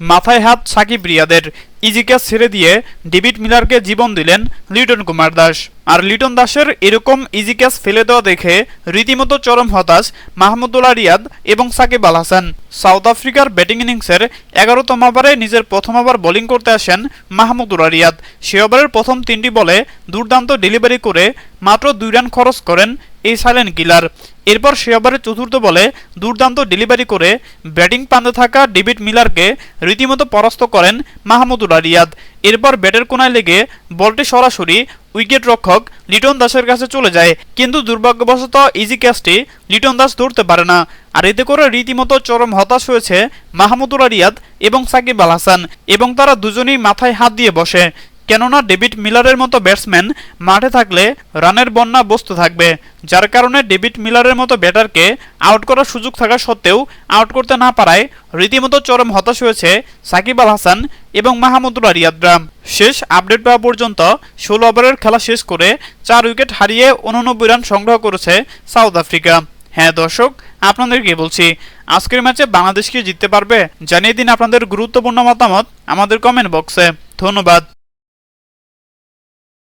মাথায় হাত সাকিব রিয়াদের ইজি ক্যাচ ছেড়ে দিয়ে ডেভিড মিলারকে জীবন দিলেন লিটন কুমার দাস। আর লিটন দাসের এরকম ইজি ক্যাচ ফেলে দেওয়া দেখে রীতিমতো চরম হতাশ মাহমুদুল্লাহ রিয়াদ এবং সাকিব আল হাসান। সাউথ আফ্রিকার ব্যাটিং ইনিংসের এগারোতম ওভারে নিজের প্রথম ওভার বোলিং করতে আসেন মাহমুদুল্লাহ রিয়াদ। সে ওভারের প্রথম তিনটি বলে দুর্দান্ত ডেলিভারি করে মাত্র দুই রান খরচ করেন এই সাইলেন্ট কিলার এরপর সে ওভারের চতুর্থ বলে দুর্দান্ত ডেলিভারি করে ব্যাটিং পান্তে থাকা ডেভিড মিলারকে রীতিমতো পরাস্ত করেন মাহমুদুল্লাহ রিয়াদ এরপর ব্যাটের কোনায় লেগে বলটি সরাসরি উইকেট রক্ষক লিটন দাসের কাছে চলে যায়। কিন্তু দুর্ভাগ্যবশত ইজি ক্যাচটি লিটন দাস ধরতে পারে না। আর এতে করে রীতিমতো চরম হতাশ হয়েছে মাহমুদুল্লাহ রিয়াদ এবং সাকিব আল হাসান এবং তারা দুজনেই মাথায় হাত দিয়ে বসে। কেননা ডেভিড মিলারের মতো ব্যাটসম্যান মাঠে থাকলে রানের বন্যা বস্তু থাকবে, যার কারণে ডেভিড মিলারের মতো ব্যাটারকে আউট করার সুযোগ থাকা সত্ত্বেও আউট করতে না পারায় রীতিমতো চরম হতাশ হয়েছে সাকিব আল হাসান এবং মাহমুদুল্লাহ রিয়াদরা শেষ আপডেট পাওয়া পর্যন্ত ষোলো ওভারের খেলা শেষ করে চার উইকেট হারিয়ে উননব্বই রান সংগ্রহ করেছে সাউথ আফ্রিকা। হ্যাঁ দর্শক, আপনাদেরকে বলছি, আজকের ম্যাচে বাংলাদেশ কি জিততে পারবে জানিয়ে দিন আপনাদের গুরুত্বপূর্ণ মতামত আমাদের কমেন্ট বক্সে ধন্যবাদ।